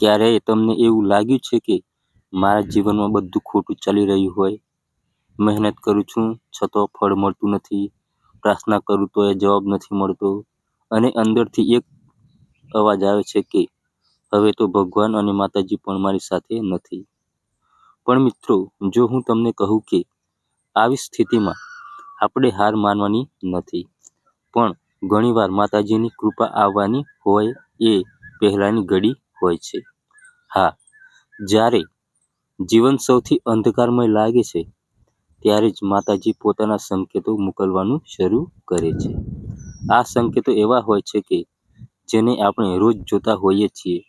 ક્યારેય તમને એવું લાગ્યું છે કે મારા જીવનમાં બધું ખોટું ચાલી રહ્યું હોય? મહેનત કરું છું, છતાં ફળ મળતું નથી, પ્રાર્થના કરું તો એ જવાબ નથી મળતો, અને અંદરથી એક અવાજ આવે છે કે, હવે તો ભગવાન અને માતાજી પણ મારી સાથે નથી. પણ મિત્રો, જો હું તમને કહું કે આવી સ્થિતિમાં આપણે હાર માનવાની નથી, પણ ઘણીવાર માતાજીની કૃપા આવવાની હોય એ પહેલાંની ઘડી હોય છે. હા, જ્યારે જીવન સૌથી અંધકારમય લાગે છે, ત્યારે જ માતાજી પોતાના સંકેતો મોકલવાનું શરૂ કરે છે. આ સંકેતો એવા હોય છે કે જેને આપણે રોજ જોતા હોઈએ છીએ,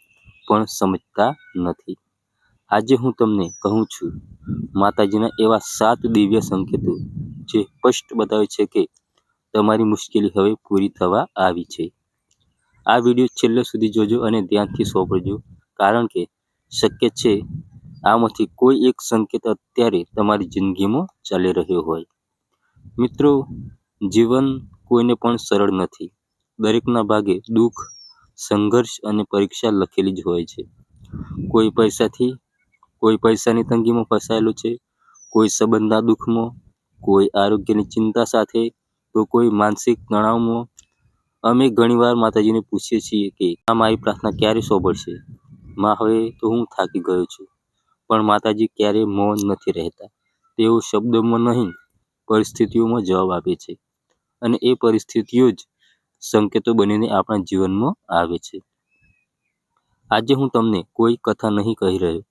પણ સમજતા નથી. આજે હું તમને કહું છું, માતાજીના એવા સાત દિવ્ય સંકેતો જે સ્પષ્ટ બતાવે છે કે તમારી મુશ્કેલી હવે પૂરી થવા આવી છે. આ વીડિયો છેલ્લે સુધી જોજો અને ધ્યાનથી સાંભળજો. કારણ કે શક્ય છે આમાંથી કોઈ એક સંકેત અત્યારે તમારી જિંદગીમાં ચાલી રહ્યો હોય. મિત્રો, જીવન કોઈને પણ સરળ નથી. દરેકના ભાગે દુઃખ, સંઘર્ષ અને પરીક્ષા લખેલી જ હોય છે. કોઈ પૈસાથી, કોઈ પૈસાની તંગીમાં ફસાયેલું છે, કોઈ સંબંધના દુઃખમાં, કોઈ આરોગ્યની ચિંતા સાથે, તો કોઈ માનસિક તણાવમાં. અમે ઘણીવાર માતાજીને પૂછીએ છીએ કે, આ મારી પ્રાર્થના ક્યારે સાંભળશે માં હવે તો હું થાકી ગયો છું. પણ માતાજી ક્યારેય મૌન નથી રહેતા. તેઓ શબ્દોમાં નહીં, પરિસ્થિતિઓમાં જવાબ આપે છે. અને એ પરિસ્થિતિઓ જ સંકેતો બનીને આપણા જીવનમાં આવે છે. આજે હું તમને કોઈ કથા નહીં કહી રહ્યો.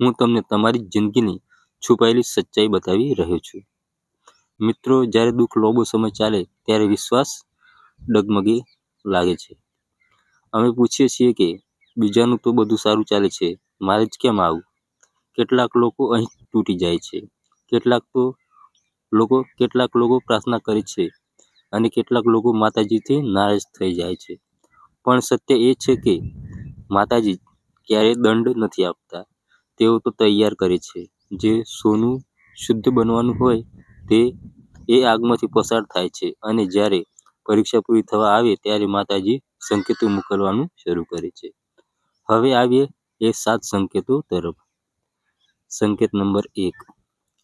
હું તમને તમારી જિંદગીની છુપાયેલી સચ્ચાઈ બતાવી રહ્યો છું. મિત્રો, જ્યારે દુઃખ લોબો સમય ચાલે ત્યારે વિશ્વાસ ડગમગી લાગે છે. અમે પૂછીએ છીએ કે બીજાનું તો બધું સારું ચાલે છે. મારે જ કેમ આવું? કેટલાક લોકો અહીં તૂટી જાય છે. કેટલાક તો લોકો, કેટલાક લોકો પ્રાર્થના કરે છે અને કેટલાક લોકો માતાજીથી નારાજ થઈ જાય છે. પણ સત્ય એ છે કે માતાજી ક્યારેય દંડ નથી આપતા. તેઓ તો તૈયાર કરે છે. જે સોનું શુદ્ધ બનવાનું હોય તે એ આગમાંથી પસાર થાય છે અને જ્યારે પરીક્ષા પૂરી થવા આવે ત્યારે માતાજી સંકેતો મોકલવાનું શરૂ કરે છે. હવે આવીએ એ સાત સંકેતો તરફ. સંકેત નંબર એક.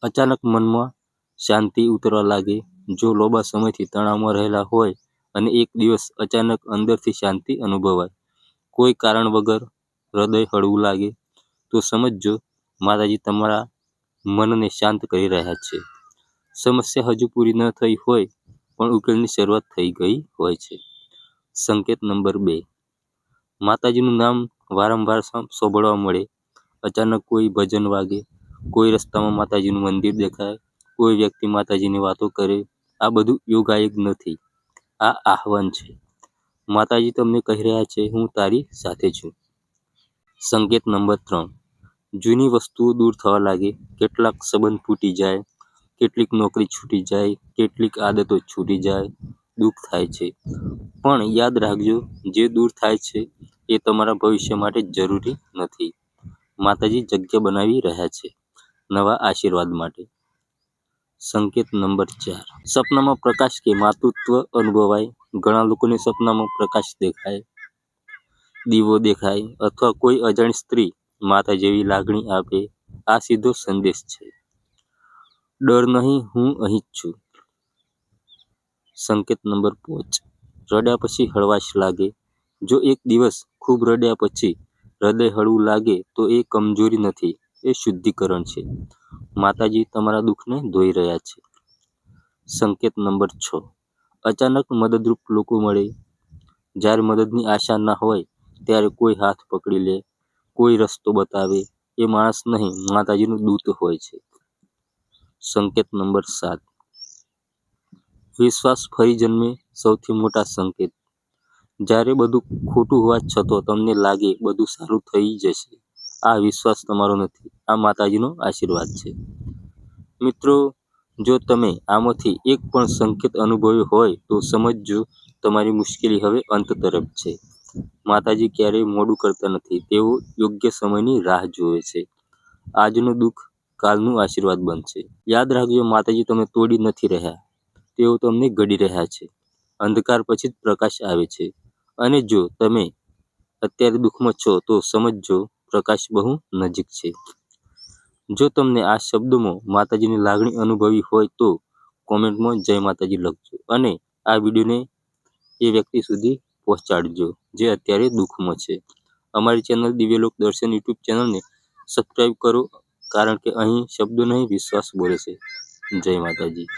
અચાનક મનમાં શાંતિ ઉતરવા લાગે. જો લાંબા સમયથી તણાવમાં રહેલા હોય અને એક દિવસ અચાનક અંદરથી શાંતિ અનુભવાય. કોઈ કારણ વગર હૃદય હળવું લાગે. તો સમજજો, માતાજી તમારા મનને શાંત કરી રહ્યા છે. સમસ્યા હજુ પૂરી ન થઈ હોય, પણ ઉકેલની શરૂઆત થઈ ગઈ હોય છે. સંકેત નંબર બે. માતાજીનું નામ વારંવાર સાંભળવા મળે. અચાનક કોઈ ભજન વાગે, કોઈ રસ્તામાં માતાજીનું મંદિર દેખાય, કોઈ વ્યક્તિ માતાજીની વાતો કરે, આ બધું યોગાયોગ નથી. આ આહવાન છે. માતાજી તમને કહી રહ્યા છે, હું તારી સાથે છું. સંકેત નંબર ત્રણ. જૂની વસ્તુઓ દૂર થવા લાગે, કેટલાક સંબંધ ફૂટી જાય, કેટલીક નોકરી છૂટી જાય, કેટલીક આદતો છૂટી જાય, દુઃખ થાય છે. પણ યાદ રાખજો, જે દૂર થાય છે એ તમારા ભવિષ્ય માટે જરૂરી નથી. માતાજી જગ્યા બનાવી રહ્યા છે. નવા આશીર્વાદ માટે. સંકેત નંબર ચાર. સપનામાં પ્રકાશ કે માતૃત્વ અનુભવાય. ઘણા લોકોને સપનામાં પ્રકાશ દેખાય. દીવો દેખાય અથવા કોઈ અજાણી સ્ત્રી માતા જેવી લાગણી આપે. આ સીધો સંદેશ છે. ડર નહીં, હું અહીં જ છું. સંકેત નંબર પાંચ. રડ્યા પછી હળવાશ લાગે. જો એક દિવસ ખૂબ રડ્યા પછી હૃદય હળવું લાગે તો એ કમજોરી નથી, એ શુદ્ધિકરણ છે. માતાજી તમારા દુઃખને ધોઈ રહ્યા છે. સંકેત નંબર છ. અચાનક મદદરૂપ લોકો મળે. જ્યારે મદદની આશા ના હોય ત્યારે કોઈ હાથ પકડી લે, કોઈ રસ્તો બતાવે. એ માણસ નહીં, માતાજીનું દૂત હોય છે. સંકેત નંબર સાત. વિશ્વાસ ફરી જન્મે સૌથી મોટા સંકેત. જ્યારે બધું ખોટું હોવા છતાં તમને લાગે બધું સારું થઈ જશે, આ વિશ્વાસ તમારો નથી, આ માતાજીનો આશીર્વાદ છે. મિત્રો, જો તમે આમાંથી એક પણ સંકેત અનુભવ્યો હોય તો સમજજો તમારી મુશ્કેલી હવે અંત તરફ છે. માતાજી ક્યારેય મોડું કરતા નથી, તેઓ યોગ્ય સમયની રાહ જુએ છે. આજનું દુઃખ કાલનું આશીર્વાદ બનશે. યાદ રાખજો, માતાજી તમે તોડી નથી રહ્યા, તેઓ તમને ઘડી રહ્યા છે. અંધકાર પછી જ પ્રકાશ આવે છે. અને જો તમે અત્યારે દુઃખમાં છો, તો સમજજો પ્રકાશ બહુ નજીક છે. જો તમને આ શબ્દોમાં માતાજીની લાગણી અનુભવી હોય, તો કોમેન્ટમાં જય માતાજી લખજો અને આ વિડીયોને એ વ્યક્તિ સુધી પહોંચાડજો જે અત્યારે દુઃખમાં છે. અમારી ચેનલ દિવ્યલોક દર્શન યુટ્યુબ ચેનલને સબસ્ક્રાઈબ કરો, કારણ કે અહીં શબ્દો નહીં, વિશ્વાસ બોલે છે. જય માતાજી.